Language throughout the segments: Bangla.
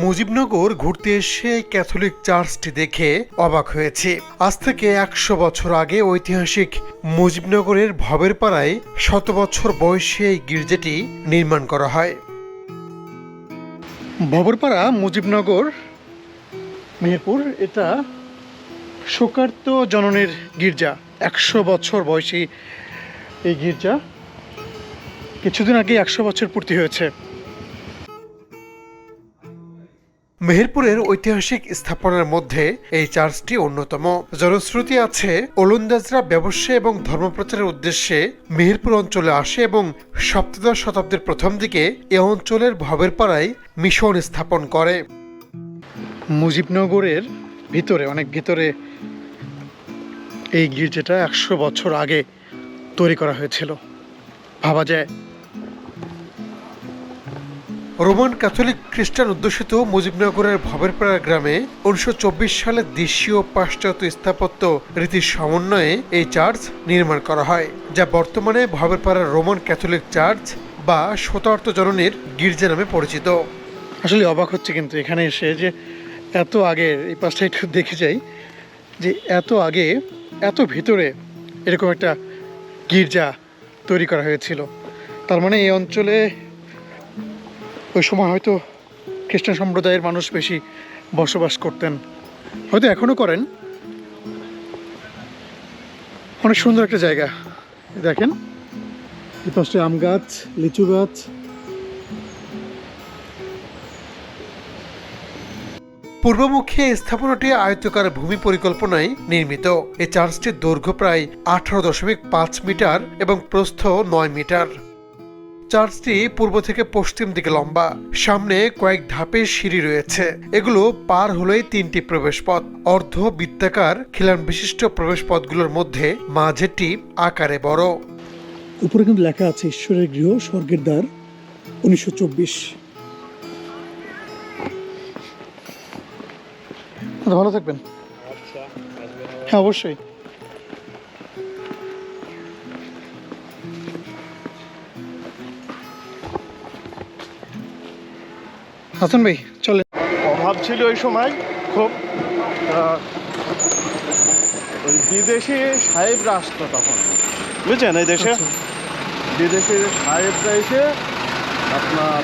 মুজিবনগর ঘুরতে এসে ক্যাথলিক চার্চটি দেখে অবাক হয়েছি। আজ থেকে একশো বছর আগে ঐতিহাসিক মুজিবনগরের ভবের পাড়ায় শত বছর বয়সী এই গির্জাটি নির্মাণ করা হয়। ভবরপাড়া মুজিবনগর মেহেরপুর এটা শোকার্ত জননের গির্জা। একশো বছর বয়সী এই গির্জা কিছুদিন আগে একশো বছর পূর্তি হয়েছে। মেহেরপুরের ঐতিহাসিক স্থাপনার মধ্যে এই চার্চটি অন্যতম। জনশ্রুতি আছে ওলন্দাজরা ব্যবসা এবং ধর্মপ্রচারের উদ্দেশ্যে মেহেরপুর অঞ্চলে আসে এবং সপ্তদশ শতাব্দীর প্রথম দিকে এ অঞ্চলের ভবের পাড়ায় মিশন স্থাপন করে। মুজিবনগরের ভিতরে, অনেক ভিতরে এই গির্জাটা একশো বছর আগে তৈরি করা হয়েছিল। ভাবা যায় রোমান ক্যাথলিক খ্রিস্টান অধ্যুষিত মুজিবনগরের ভবেরপাড়া গ্রামে উনিশশো সালে দেশীয় পাশ্চাত্য স্থাপত্য রীতির সমন্বয়ে এই চার্চ নির্মাণ করা হয়, যা বর্তমানে ভবেরপাড়ার রোমান ক্যাথলিক চার্চ বা শতার্থ জননীর গির্জা নামে পরিচিত। আসলে অবাক হচ্ছে কিন্তু এখানে এসে যে এত আগে, এই পাশটা একটু দেখে যাই, যে এত আগে, এত ভিতরে এরকম একটা গির্জা তৈরি করা হয়েছিল। তার মানে এই অঞ্চলে ওই সময় হয়তো খ্রিস্টান সম্প্রদায়ের মানুষ বেশি বসবাস করতেন। হয়তো এখনও করেন। অনেক সুন্দর একটা জায়গা। দেখেন পাশে আম গাছ, লিচু গাছ। পূর্বমুখী স্থাপনাটি আয়তকার ভূমি পরিকল্পনায় নির্মিত। এই চার্চটির দৈর্ঘ্য প্রায় আঠারো দশমিক পাঁচ মিটার এবং প্রস্থ নয় মিটার। চার্চটি পূর্ব থেকে পশ্চিম দিকে লম্বা। সামনে কয়েক ধাপের সিঁড়ি রয়েছে। এগুলো পার হলেই তিনটি প্রবেশপথ। অর্ধ বৃত্তাকার খিলান বিশিষ্ট প্রবেশপথগুলোর মধ্যে মাঝেরটি আকারে বড়। উপরে কিন্তু লেখা আছে ঈশ্বরের গৃহ স্বর্গের দ্বার। উনিশশো চব্বিশ। ভালো থাকবেন। হ্যাঁ অবশ্যই। হাসান ভাই চলেন। অভাব ছিল ওই সময় খুব ওই বিদেশি সাহেবরা আসতো তখন। বুঝছেন এই দেশে? আচ্ছা। বিদেশি সাহেবরা এসে আপনার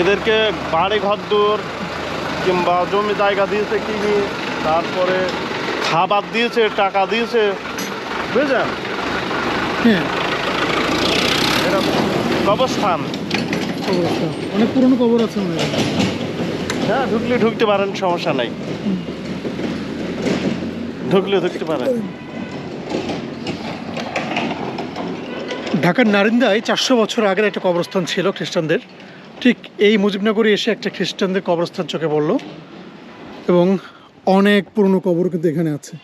এদেরকে বাড়ি ঘর দূর কিংবা জমি জায়গা দিয়েছে কিনি তারপরে খাবার দিয়েছে টাকা দিয়েছে বুঝলেন হ্যাঁ। এরকম কবরস্থান কবরস্থান অনেক পুরনো কবর আছে মনে হয়। হ্যাঁ ঢুকলে ঢুকতে পারেন সমস্যা নাই। ঢুকলে ঢুকতে পারেন। ঢাকার নারিন্দায় চারশো বছর আগের একটা কবরস্থান ছিল খ্রিস্টানদের। ঠিক এই মুজিবনগরে এসে একটা খ্রিস্টানদের কবরস্থান চোখে পড়ল। এবং অনেক পুরনো কবর কিন্তু এখানে আছে।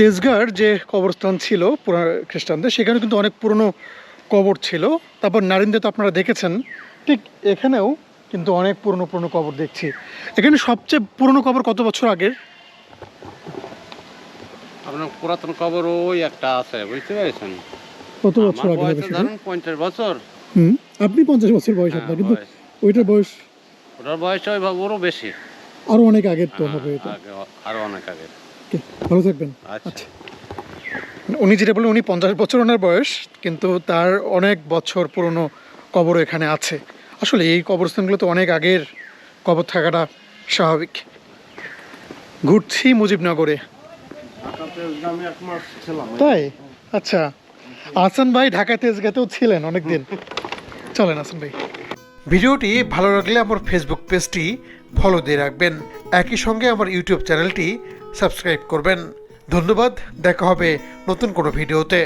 তেজগাঁর যে কবরস্থান ছিল পুরা খ্রিস্টানদের সেখানে কিন্তু অনেক পুরনো কবর ছিল। তারপর নারিন্দে তো আপনারা দেখেছেন ঠিক এখানেও কিন্তু অনেক পুরনো পুরনো কবর দেখছি। এখানে সবচেয়ে পুরনো কবর কত বছর আগের? আপনার পুরাতন কবর ওই একটা আছে বুঝতে পেরেছেন? কত বছর আগে ধরুন পঞ্চাশ বছর। হুম আপনি পঞ্চাশ বছর বয়স হ্যাঁ, আপনার কিন্তু ওইটার বয়স? ওটার বয়স ওই ওরও বেশি। আরও অনেক আগের তো হ্যাঁ, হবে এটা। আগে আরও অনেক আগে ভালো থাকবেন। আচ্ছা। উনি যেটা বললেন উনি পঞ্চাশ বছর ওনার বয়স কিন্তু তার অনেক বছর পুরনো কবর এখানে আছে। আসলে এই কবরস্থানগুলো তো অনেক আগের কবর থাকাটা স্বাভাবিক। ঘুরছি মুজিবনগরে। তাই? আচ্ছা। আসান ভাই ঢাকা তেজগাতেও ছিলেন অনেকদিন। চলেন আসান ভাই। ভিডিওটি ভালো লাগলে আমার ফেসবুক পেজটি ফলো দিয়ে রাখবেন। একই সঙ্গে আমার ইউটিউব চ্যানেলটি সাবস্ক্রাইব করবেন। ধন্যবাদ দেখা হবে নতুন কোনো ভিডিওতে।